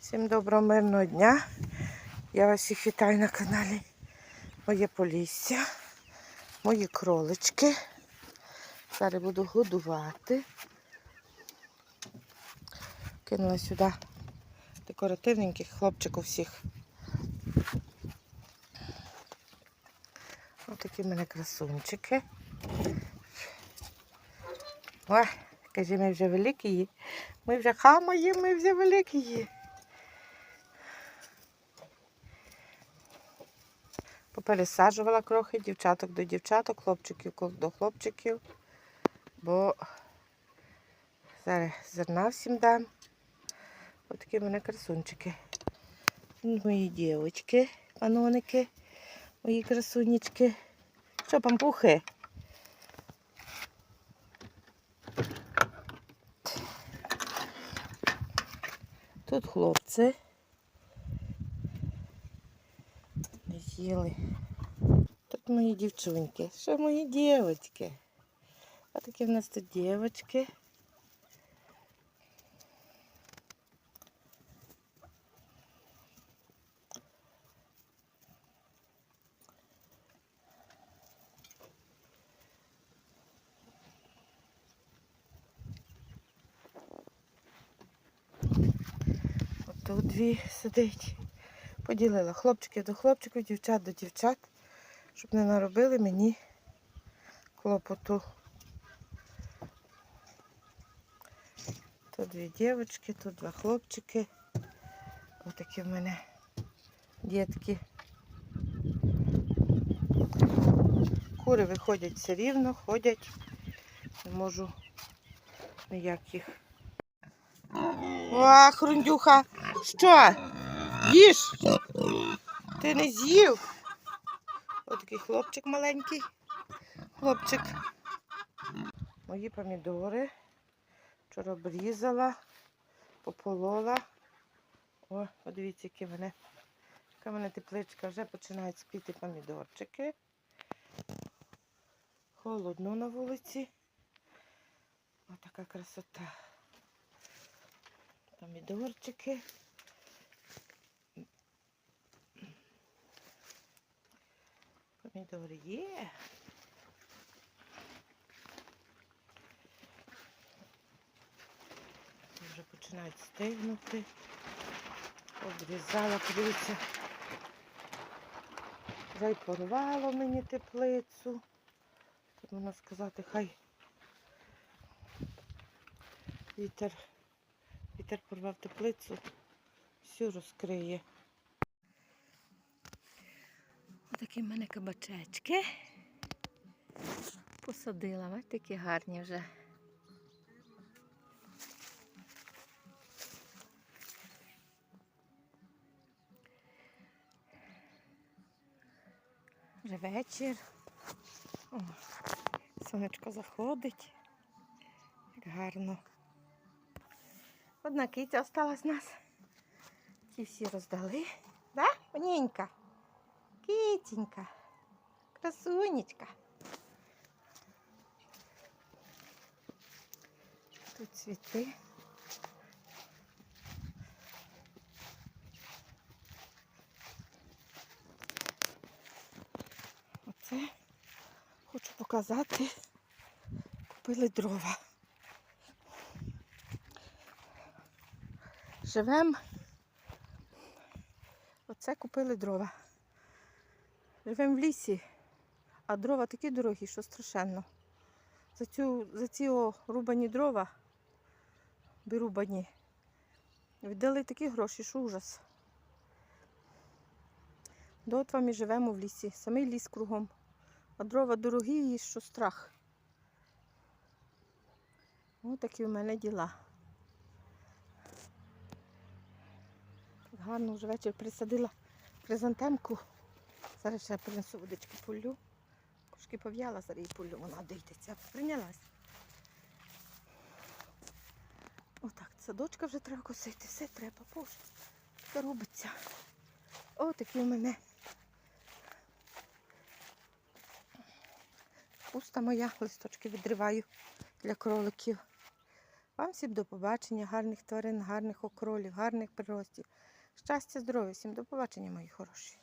Всім доброго мирного дня. Я вас всіх вітаю на каналі Моє Полісся, мої кролички. Зараз буду годувати. Кинула сюди декоративненьких хлопчиків всіх. Ось такі в мене красунчики. Ой, каже, ми вже великі є. Ми вже хамаємо, ми вже великі Попересаджувала крохи дівчаток до дівчаток, хлопчиків до хлопчиків, бо зараз зерна всім дам. Ось такі в мене красунчики. Мої дівчатки, паноники, мої красунечки. Що, пампухи? Тут хлопці. Не. Тут мої дівчунки. Що мої дівчатки? А такі в нас тут дівчатки. Тут дві сидить. Поділила хлопчиків до хлопчиків, дівчат до дівчат, щоб не наробили мені клопоту. Тут дві дівчатки, тут два хлопчики. Ось такі в мене дітки. Кури виходять все рівно, ходять. Не можу ніяк їх. О, хрундюха, що? Їж? Ти не з'їв? Ось такий хлопчик маленький. Хлопчик. Мої помідори. Вчора обрізала, пополола. О, подивіться, які вони. Яка в мене тепличка, вже починають спіти помідорчики. Холодно на вулиці. Ось така красота. Помідорчики. Помідори є. Вже починають стигнути. Обрізала, подивіться. Вже й порвало мені теплицю. Тут можна сказати, хай вітер, вітер порвав теплицю, всю розкриє. Отакі в мене кабачечки. Посадила, ось такі гарні вже. Вже вечір. О, сонечко заходить. Як гарно. Одна киця осталась нас. Ті всі роздали. Да, Онінька? Китенька, красунечка. Тут цвіти. Оце хочу показати. Купили дрова. Живемо. Оце купили дрова. Живемо в лісі, а дрова такі дорогі, що страшенно. За, цю, за ці о, рубані дрова, вирубані, віддали такі гроші, що ужас. До от вам і живемо в лісі, самий ліс кругом. А дрова дорогі і що страх. Ось такі в мене діла. Гарно вже вечір присадила хризантемку. Зараз ще принесу водички полю. Трошки пов'яла, зараз її полю, вона дивиться, прийнялась. Отак, садочка вже треба косити, все треба, боже, що робиться. О, такі у мене. Пуста моя, листочки відриваю для кроликів. Вам всім до побачення, гарних тварин, гарних окролів, гарних приростів. Щастя, здоров'я, всім до побачення, мої хороші.